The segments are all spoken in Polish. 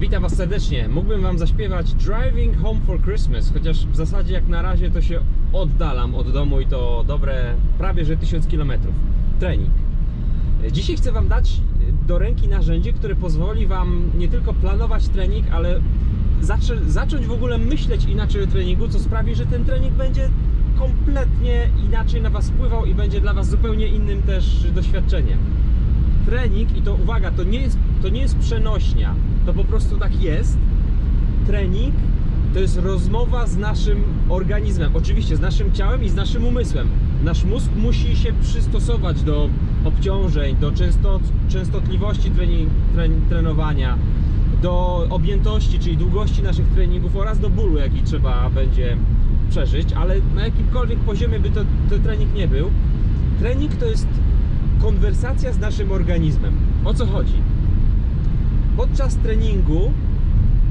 Witam Was serdecznie. Mógłbym Wam zaśpiewać Driving Home for Christmas, chociaż w zasadzie jak na razie to się oddalam od domu i to dobre prawie że 1000 km. Trening. Dzisiaj chcę Wam dać do ręki narzędzie, które pozwoli Wam nie tylko planować trening, ale zacząć w ogóle myśleć inaczej o treningu, co sprawi, że ten trening będzie kompletnie inaczej na Was wpływał i będzie dla Was zupełnie innym też doświadczeniem trening i to uwaga, to nie jest, to nie jest przenośnia, to po prostu tak jest. Trening to jest rozmowa z naszym organizmem, oczywiście z naszym ciałem i z naszym umysłem. Nasz mózg musi się przystosować do obciążeń, do częstot, częstotliwości trening, tren, trenowania, do objętości, czyli długości naszych treningów oraz do bólu, jaki trzeba będzie przeżyć, ale na jakimkolwiek poziomie by to, to trening nie był. Trening to jest konwersacja z naszym organizmem. O co chodzi? Podczas treningu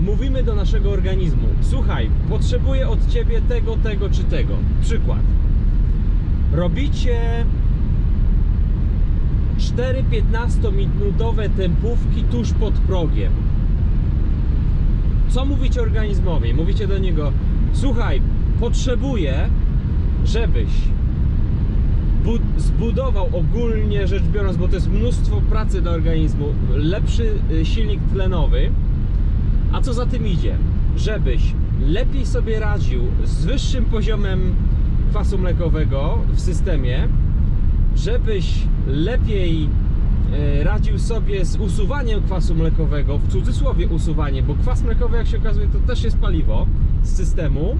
mówimy do naszego organizmu: Słuchaj, potrzebuję od ciebie tego, tego czy tego. Przykład. Robicie 4 15-minutowe tempówki tuż pod progiem. Co mówicie organizmowi? Mówicie do niego: Słuchaj, potrzebuję, żebyś zbudował ogólnie rzecz biorąc, bo to jest mnóstwo pracy dla organizmu, lepszy y, silnik tlenowy. A co za tym idzie? Żebyś lepiej sobie radził z wyższym poziomem kwasu mlekowego w systemie, żebyś lepiej e, radził sobie z usuwaniem kwasu mlekowego, w cudzysłowie usuwanie, bo kwas mlekowy, jak się okazuje, to też jest paliwo z systemu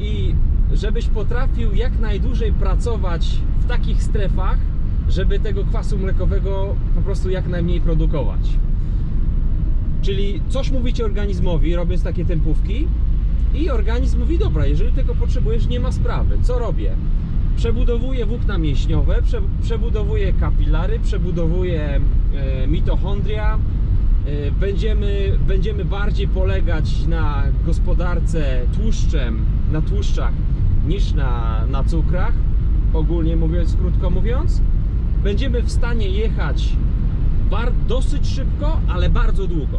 i żebyś potrafił jak najdłużej pracować w takich strefach, żeby tego kwasu mlekowego po prostu jak najmniej produkować. Czyli coś mówicie organizmowi, robiąc takie tempówki, i organizm mówi: Dobra, jeżeli tego potrzebujesz, nie ma sprawy. Co robię? Przebudowuję włókna mięśniowe, prze, przebudowuję kapilary, przebudowuję e, mitochondria. E, będziemy, będziemy bardziej polegać na gospodarce tłuszczem, na tłuszczach niż na, na cukrach, ogólnie mówiąc, krótko mówiąc. Będziemy w stanie jechać bar, dosyć szybko, ale bardzo długo.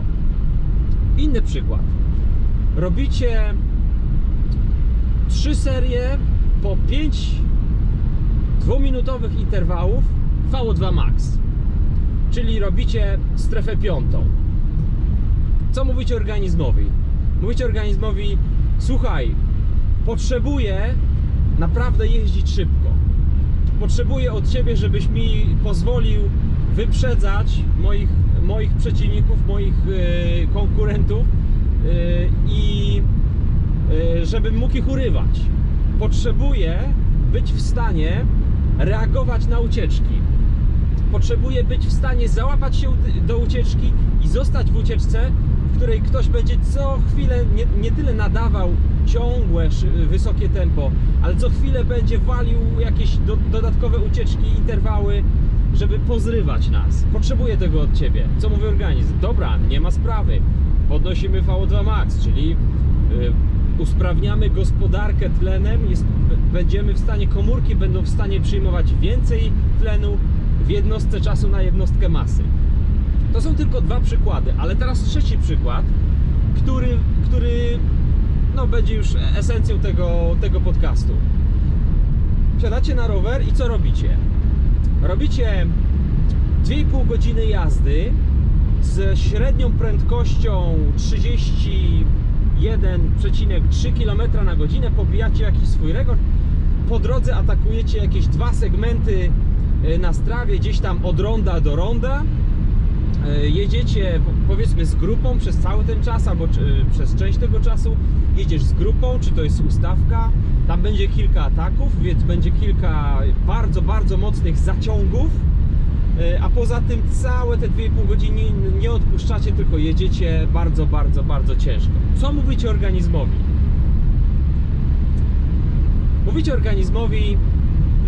Inny przykład. Robicie trzy serie po 5 dwuminutowych interwałów VO2 max. Czyli robicie strefę piątą. Co mówicie organizmowi? Mówicie organizmowi: Słuchaj, potrzebuję naprawdę jeździć szybko. Potrzebuję od ciebie, żebyś mi pozwolił wyprzedzać moich, moich przeciwników, moich e, konkurentów e, i e, żebym mógł ich urywać. Potrzebuję być w stanie reagować na ucieczki. Potrzebuję być w stanie załapać się do ucieczki i zostać w ucieczce, w której ktoś będzie co chwilę nie, nie tyle nadawał ciągłe, wysokie tempo, ale co chwilę będzie walił jakieś do, dodatkowe ucieczki, interwały, żeby pozrywać nas. Potrzebuję tego od Ciebie. Co mówi organizm? Dobra, nie ma sprawy. Podnosimy VO2 max, czyli y, usprawniamy gospodarkę tlenem, jest, będziemy w stanie, komórki będą w stanie przyjmować więcej tlenu w jednostce czasu na jednostkę masy. To są tylko dwa przykłady, ale teraz trzeci przykład, który, który no, będzie już esencją tego, tego podcastu. Wsiadacie na rower i co robicie? Robicie 2,5 godziny jazdy z średnią prędkością 31,3 km na godzinę, pobijacie jakiś swój rekord. Po drodze atakujecie jakieś dwa segmenty na strawie, gdzieś tam od ronda do ronda. E, Jedziecie po- powiedzmy z grupą przez cały ten czas, albo czy- przez część tego czasu. Jedziesz z grupą, czy to jest ustawka. Tam będzie kilka ataków, więc będzie kilka bardzo, bardzo mocnych zaciągów. E, A poza tym całe te 2,5 godziny nie odpuszczacie, tylko jedziecie bardzo, bardzo, bardzo ciężko. Co mówicie organizmowi? Mówicie organizmowi,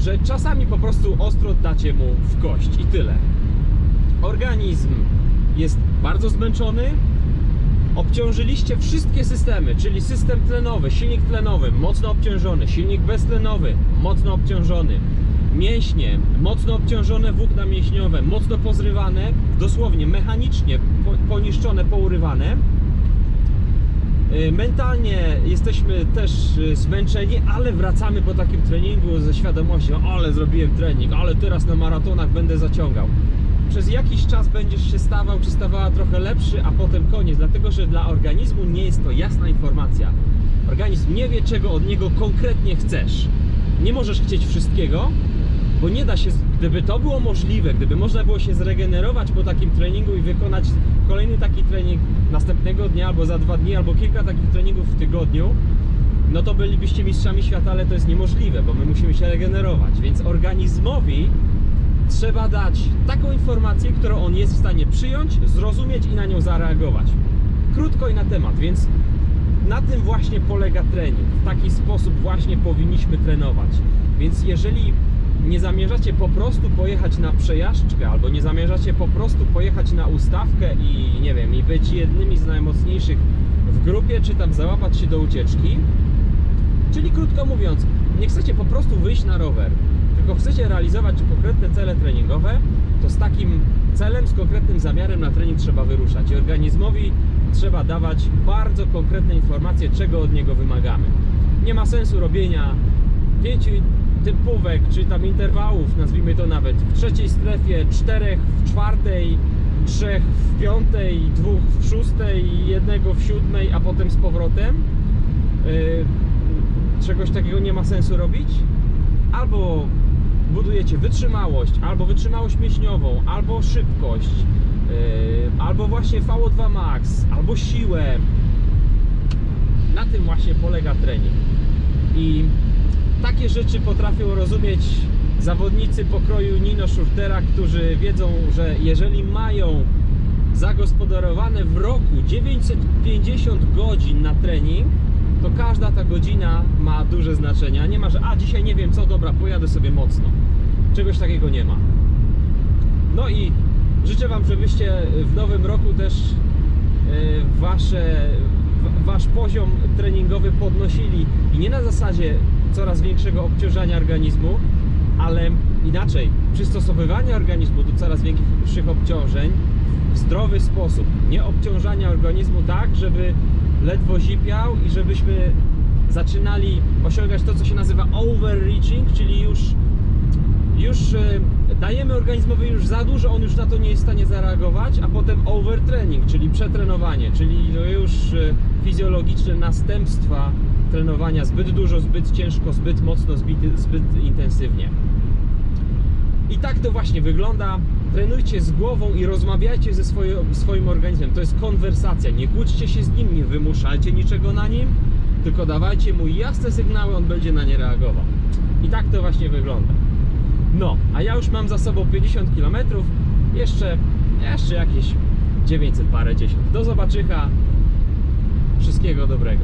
że czasami po prostu ostro dacie mu w kość i tyle. Organizm jest bardzo zmęczony, obciążyliście wszystkie systemy, czyli system tlenowy, silnik tlenowy mocno obciążony, silnik beztlenowy mocno obciążony, mięśnie, mocno obciążone włókna mięśniowe, mocno pozrywane, dosłownie mechanicznie po, poniszczone, pourywane. Y, Mentalnie jesteśmy też y, zmęczeni, ale wracamy po takim treningu ze świadomością, ale zrobiłem trening, ale teraz na maratonach będę zaciągał. Przez jakiś czas będziesz się stawał czy stawała trochę lepszy, a potem koniec, dlatego że dla organizmu nie jest to jasna informacja. Organizm nie wie, czego od niego konkretnie chcesz. Nie możesz chcieć wszystkiego, bo nie da się, gdyby to było możliwe, gdyby można było się zregenerować po takim treningu i wykonać kolejny taki trening następnego dnia, albo za dwa dni, albo kilka takich treningów w tygodniu, no to bylibyście mistrzami świata, ale to jest niemożliwe, bo my musimy się regenerować. Więc organizmowi trzeba dać taką informację, którą on jest w stanie przyjąć, zrozumieć i na nią zareagować. Krótko i na temat, więc na tym właśnie polega trening. W taki sposób właśnie powinniśmy trenować. Więc jeżeli nie zamierzacie po prostu pojechać na przejażdżkę, albo nie zamierzacie po prostu pojechać na ustawkę i nie wiem, i być jednymi z najmocniejszych w grupie, czy tam załapać się do ucieczki, Czyli krótko mówiąc, nie chcecie po prostu wyjść na rower, tylko chcecie realizować konkretne cele treningowe, to z takim celem, z konkretnym zamiarem na trening trzeba wyruszać. I organizmowi trzeba dawać bardzo konkretne informacje, czego od niego wymagamy. Nie ma sensu robienia pięciu typówek, czy tam interwałów, nazwijmy to nawet w trzeciej strefie, czterech w czwartej, trzech w piątej, dwóch w szóstej, jednego w siódmej, a potem z powrotem. Yy, czegoś takiego nie ma sensu robić. Albo budujecie wytrzymałość, albo wytrzymałość mięśniową, albo szybkość, yy, albo właśnie VO2 max, albo siłę. Na tym właśnie polega trening. I takie rzeczy potrafią rozumieć zawodnicy pokroju Nino Schurtera, którzy wiedzą, że jeżeli mają zagospodarowane w roku 950 godzin na trening, to każda ta godzina ma duże znaczenie. Nie ma, że a dzisiaj nie wiem co, dobra, pojadę sobie mocno. Czegoś takiego nie ma. No i życzę Wam, żebyście w nowym roku też e, wasze, wasz poziom treningowy podnosili i nie na zasadzie coraz większego obciążania organizmu, ale inaczej, przystosowywanie organizmu do coraz większych obciążeń w zdrowy sposób, nie obciążania organizmu tak, żeby ledwo zipiał i żebyśmy zaczynali osiągać to, co się nazywa overreaching, czyli już już e, dajemy organizmowi już za dużo, on już na to nie jest w stanie zareagować, a potem overtraining, czyli przetrenowanie, czyli już e, fizjologiczne następstwa trenowania zbyt dużo, zbyt ciężko, zbyt mocno, zbyt, zbyt intensywnie. I tak to właśnie wygląda. Trenujcie z głową i rozmawiajcie ze swoim, swoim organizmem. To jest konwersacja. Nie kłóćcie się z nim, nie wymuszajcie niczego na nim, tylko dawajcie mu jasne sygnały, on będzie na nie reagował. I tak to właśnie wygląda. No, a ja już mam za sobą 50 km, jeszcze, jeszcze jakieś 900 parę dziesiąt. Do zobaczyka. Wszystkiego dobrego.